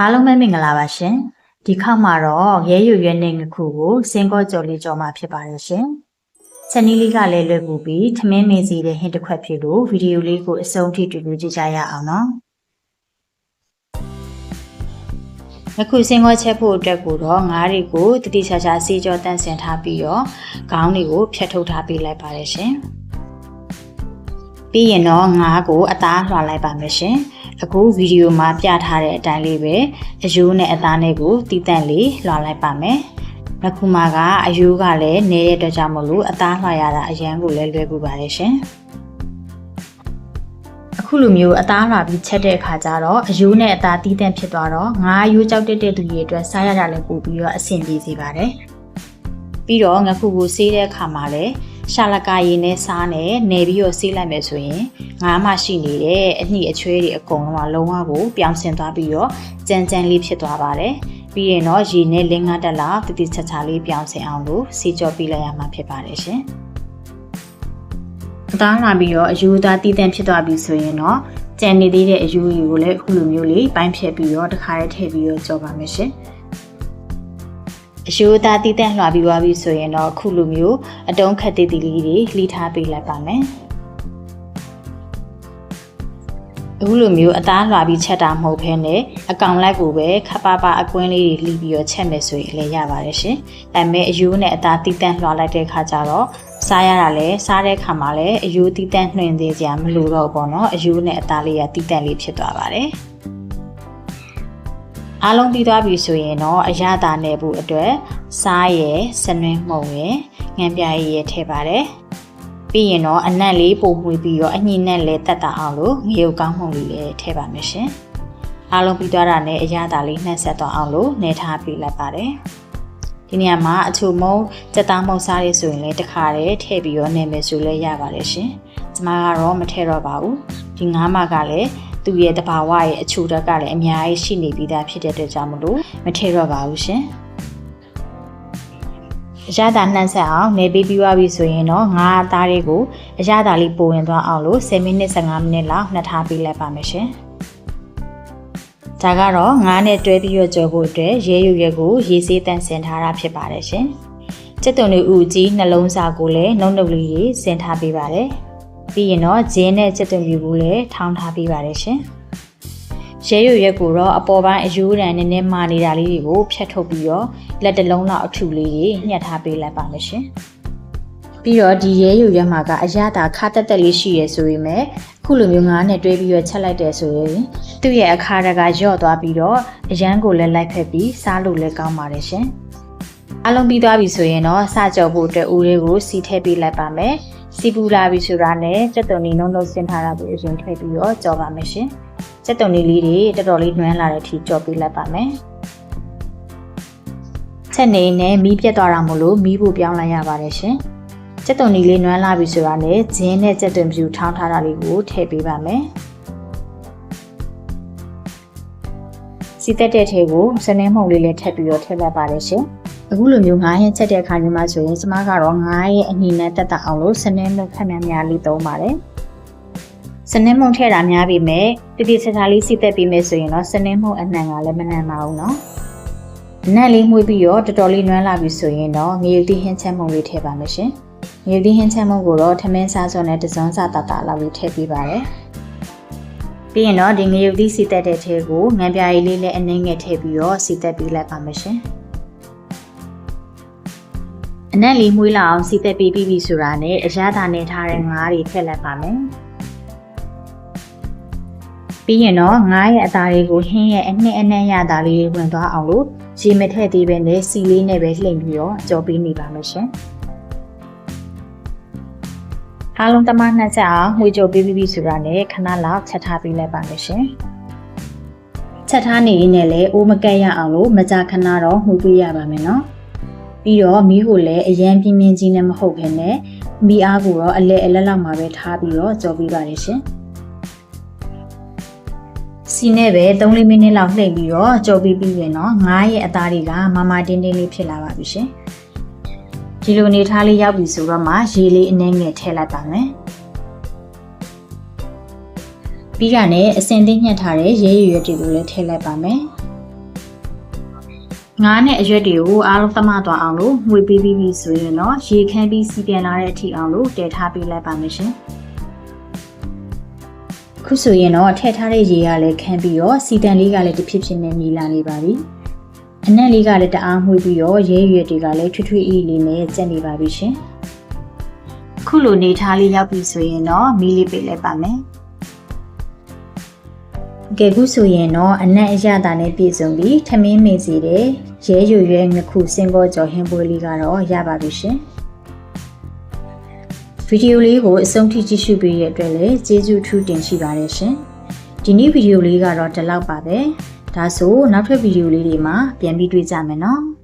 အားလုံးပဲမင်္ဂလာပါရှင်ဒီခေါက်မှာတော့ရဲရွရွနေငခုကိုစင်ကောကြော်လေးကြော်မှာဖြစ်ပါတယ်ရှင်ချက်နီးလေးကလည်းလွယ်ကူပြီးထမင်းမင်းစီတဲ့ဟင်းတစ်ခွက်ဖြစ်လို့ဗီဒီယိုလေးကိုအဆုံးထိတူတူကြည့်ကြရအောင်နော်ငခုစင်ကောချက်ဖို့အတွက်ကိုတော့ငါးတွေကိုတတိချာချာစီကြောတန့်စင်ထားပြီးတော့ခေါင်းတွေကိုဖြတ်ထုတ်ထားပေးလိုက်ပါတယ်ရှင်ပြီးရင်တော့ငါးကိုအသားလွှာလိုက်ပါမယ်ရှင် အခုဗီဒီယိုမှာပြထားတဲ့အတိုင်းလေးပဲအယိုးနဲ့အသားနဲ့ကိုတီးတန့်လေးလွှာလိုက်ပါမယ်။အခုမှကအယိုးကလည်းနေတဲ့အတွက်ကြောင့်မလို့အသားလွှာရတာအရန်ကိုလည်းလွယ်ကူပါတယ်ရှင်။အခုလိုမျိုးအသားလွှာပြီးချက်တဲ့အခါကျတော့အယိုးနဲ့အသားတီးတန့်ဖြစ်သွားတော့ငါးအယိုးကြောက်တက်တဲ့သူတွေအတွက်စားရတာလည်းပို့ပြီးတော့အဆင်ပြေစေပါတယ်။ပြီးတော့ငါခုကိုဆေးတဲ့အခါမှာလည်း ရှာလကာရည်နဲ့စားနဲ့နေပြီးတော့ဆေးလိုက်မယ်ဆိုရင်ငါးမှရှိနေတဲ့အညှိအချွဲတွေအကုန်လုံးကလုံးဝကိုပြောင်းဆင်သွားပြီးတော့ကြမ်းကြမ်းလေးဖြစ်သွားပါတယ်ပြီးရင်တော့ရေနဲ့လင်းငါးတက်လာတတိချာချာလေးပြောင်းဆင်အောင်လို့ဆေးကြောပြီးလိုက်ရမှာဖြစ်ပါတယ်ရှင်အသားလာပြီးတော့အယူသားတည်တံ့ဖြစ်သွားပြီဆိုရင်တော့ကြံနေသေးတဲ့အယူကြီးကိုလည်းအခုလိုမျိုးလေးပိုင်းဖြတ်ပြီးတော့တစ်ခါတည်းထည့်ပြီးတော့ကြောပါမယ်ရှင် အရှိုးသားတည်တံ့လွှာပြီးသွားပြီဆိုရင်တော့အခုလိုမျိုးအတုံးခက်သေးသေးလေးတွေလှီးထားပေးလိုက်ပါမယ်အခုလိုမျိုးအသားလွှာပြီးချက်တာမဟုတ်ဘဲနဲ့အကောင်လိုက်ကိုပဲခပ်ပါပါအကွင်းလေးတွေလှီးပြီးတော့ချက်မယ်ဆိုရင်လည်းရပါတယ်ရှင်။ဒါပေမဲ့အယူနဲ့အသားတီးတန့်လွှာလိုက်တဲ့ခါကျတော့စားရတာလည်းစားတဲ့ခါမှာလည်းအယူတီးတန့်နှွင်သေးကြမလို့တော့ဘောနော်အယူနဲ့အသားလေးကတီးတန့်လေးဖြစ်သွားပါတယ်။ အားလုံးပြီးသွားပြီဆိုရင်တော့အရသာနယ်ဖို့အတွက်စားရယ်စနွင်းမှုံရယ်ငံပြရည်ရယ်ထည့်ပါတယ်။ပြီးရင်တော့အနက်လေးပုံမှွေပြီးတော့အညင်နဲ့လည်းတက်တာအောင်လို့ငရုတ်ကောင်းမှုန်လေးလည်းထည့်ပါမယ်ရှင်။အားလုံးပြီးသွားတာနဲ့အရသာလေးနှက်ဆက်သွားအောင်လို့နေထားပြီးလိုက်ပါတယ်။ဒီနေရာမှာအချိုမုံစက်သားမုံစားရဆိုရင်လည်းတစ်ခါတည်းထည့်ပြီးတော့နေမယ်ဆိုလည်းရပါတယ်ရှင်။ကျမကတော့မထည့်တော့ပါဘူး။ဒီငါးမကလည်း သူ့ရဲ့တဘာဝရဲ့အချိုတက်ကလည်းအများကြီးရှိနေပြီးသားဖြစ်တဲ့အတွက်ကြောင့်မလို့မထည့်တော့ပါဘူးရှင်။အရသာနှံ့ဆက်အောင်နေပြီးပြီးသွားပြီဆိုရင်တော့ငါးသားတွေကိုအရသာလေးပိုဝင်သွားအောင်လို့10မိနစ်15မိနစ်လောက်နှက်ထားပေးလိုက်ပါမယ်ရှင်။ဒါကတော့ငါးနဲ့တွဲပြီးတော့ကြော်ဖို့အတွက်ရဲရွရဲကိုရေးစေးတန့်စင်ထားတာဖြစ်ပါတယ်ရှင်။စစ်တုံတွေဥကြီးနှလုံးစာကိုလည်းနှုတ်နှုတ်လေးရေးစင်ထားပေးပါတယ်။ ပြီးရင်တော့ဂျင်းနဲ့စစ်တုံမျိုးကိုလည်းထောင်းထားပေးပါတယ်ရှင်။ရဲရွရက်ကိုတော့အပေါ်ပိုင်းအယူရန်နည်းနည်းမာနေတာလေးတွေကိုဖြတ်ထုတ်ပြီးတော့လက်တလုံးလောက်အထူလေးတွေညှက်ထားပေးလိုက်ပါမယ်ရှင်။ပြီးတော့ဒီရဲရွရက်မှာကအရသာခါတက်တက်လေးရှိရဆိုရင်မဲ့ခုလိုမျိုးငါးနဲ့တွဲပြီးတော့ချက်လိုက်တယ်ဆိုရင်သူ့ရဲ့အခါတကညော့သွားပြီးတော့အရန်ကိုလည်းလိုက်ဖက်ပြီးစားလို့လည်းကောင်းပါတယ်ရှင်။အလုံးပြီးသွားပြီဆိုရင်တော့စကြော်ဖို့အတွက်ဦးလေးကိုစီထည့်ပေးလိုက်ပါမယ်။ စီပူလာပြီဆိုတာနဲ့စက်တုံနေနှုံးလုံးဆင်းထားတာကိုအရင်ထည့်ပြီးတော့ကြော်ပါမယ်ရှင်။စက်တုံလေးလေးတွေတော်တော်လေးနွမ်းလာတဲ့အထိကြော်ပေးလိုက်ပါမယ်ချက်နေနဲ့မီးပြတ်သွားတာမို့လို့မီးဖို့ပြောင်းလိုက်ရပါတယ်ရှင်စက်တုံလေးလေးနွမ်းလာပြီဆိုတာနဲ့ဂျင်းနဲ့စက်တုံပြူထောင်းထားတာလေးကိုထည့်ပေးပါမယ်စီတက်တဲ့ထဲကိုစနေမှုန်လေးလည်းထည့်ပြီးတော့ထည့်လိုက်ပါတယ်ရှင် အခုလိုမျိုးငါးရင်ချက်တဲ့အခါမျိုးမှာဆိုရင်ကျမကတော့ငါးရဲ့အညီနဲ့တက်တာအောင်လို့စနေမှုန်ခက်များများလေးသုံးပါတယ်စနင်းမုံထည့်တာများပြီမဲ့တတိချာချာလေးစီသက်ပြီးမဲ့ဆိုရင်တော့စနင်းမုံအနှံကလည်းမနှံပါဘူးเนาะအနံ့လေးမှုပြီးတော့တော်တော်လေးနွမ်းလာပြီဆိုရင်တော့ငရုတ်တိဟင်းချမ်းမုံလေးထည့်ပါမယ်ရှင်ငရုတ်တိဟင်းချမ်းမုံကိုတော့ထမင်းစားစုံနဲ့တစုံစားတာတာလောက်လေးထည့်ပေးပါတယ်ပြီးရင်တော့ဒီငရုတ်တိစီသက်တဲ့ထဲကိုငံပြားရည်လေးလည်းအနှင်းငယ်ထည့်ပြီးတော့စီသက်ပေးလိုက်ပါမယ်ရှင် အနက်လေးမှုလာအောင်စီသက်ပေးပြီးပြီဆိုတာနဲ့အရသာနေထားတဲ့ငါးတွေထည့်လိုက်ပါမယ်ပြီးရင်တော့ငားရဲ့အသားလေးကိုဟင်းရဲ့အနှစ်အနှံ့ရတာလေးဝင်သွားအောင်လို့ရေမထည့်သေးပဲနဲ့စီလေးနဲ့ပဲလှိမ့်ပြီးတော့ကြော်ပေးနေပါမယ်ရှင်အားလုံးတမနှက်ချက်အောင်ငွေကြိုပေးပြီးဆိုတာနဲ့ခဏလောက်ချက်ထားပေးလိုက်ပါမယ်ရှင်ချက်ထားနေရင်းနဲ့လည်းအိုးမကက်ရအောင်လို့မကြာခဏတော့မှုပေးရပါမယ်နော် ပြီးတော့မီးကိုလည်းအရန်ပြင်းပြင်းကြီးနဲ့မဟုတ်ဘဲနဲ့မီးအားကိုတော့အလဲအလက်လောက်မှာပဲထားပြီးတော့ကြော်ပေးပါရရှင်။စီနဲ့ပဲ3-4မိနစ်လောက်လှိမ့်ပြီးတော့ကြော်ပြီးပြီးရင်တော့ငားရဲ့အသားတွေကမမတင်းတင်းလေးဖြစ်လာပါပြီရှင်ဒီလိုနေထားလေးရောက်ပြီဆိုတော့မှရေလေးအနှဲငယ်ထည့်လိုက်ပါမယ်ပြီးရနဲ့အစင်သိညှက်ထားတဲ့ရဲရွရွတွေကိုလည်းထည့်လိုက်ပါမယ် ငါးနဲ့အရွက်တွေကိုအားလုံးသမသွားအောင်လို့ငွေပေးပြီးပြီဆိုရင်တော့ရေခမ်းပြီးစီပြန်လာတဲ့အထိအောင်လို့တည်ထားပေးလိုက်ပါမယ်ရှင်ခုဆိုရင်တော့ထည့်ထားတဲ့ရေကလည်းခမ်းပြီးတော့စီတန်လေးကလည်းတစ်ဖြစ်ဖြစ်နဲ့မြည်လာနေပါပြီအနက်လေးကလည်းတအားမှုပြီးတော့ရဲရွယ်တွေကလည်းထွေးထွေးအေးလေးနဲ့ကျက်နေပါပြီရှင်ခုလိုနေထားလေးရောက်ပြီဆိုရင်တော့မီးလေးပိတ်လိုက်ပါမယ် ကဲခုဆိုရင်တော့အနက်အရသာနဲ့ပြည့်စုံပြီးထမင်းမင်းစီတဲ့ရဲရွရွငခုစင်ပေါ်ကျော်ဟင်းပွဲလေးကတော့ရပါပြီရှင်ဗီဒီယိုလေးကိုအဆုံးထိကြည့်ရှုပေးရတဲ့အတွက်လည်းကျေးဇူးထူးတင်ရှိပါတယ်ရှင်ဒီနေ့ဗီဒီယိုလေးကတော့ဒီလောက်ပါပဲဒါဆိုနောက်ထပ်ဗီဒီယိုလေးတွေမှာပြန်ပြီးတွေ့ကြမယ်နော်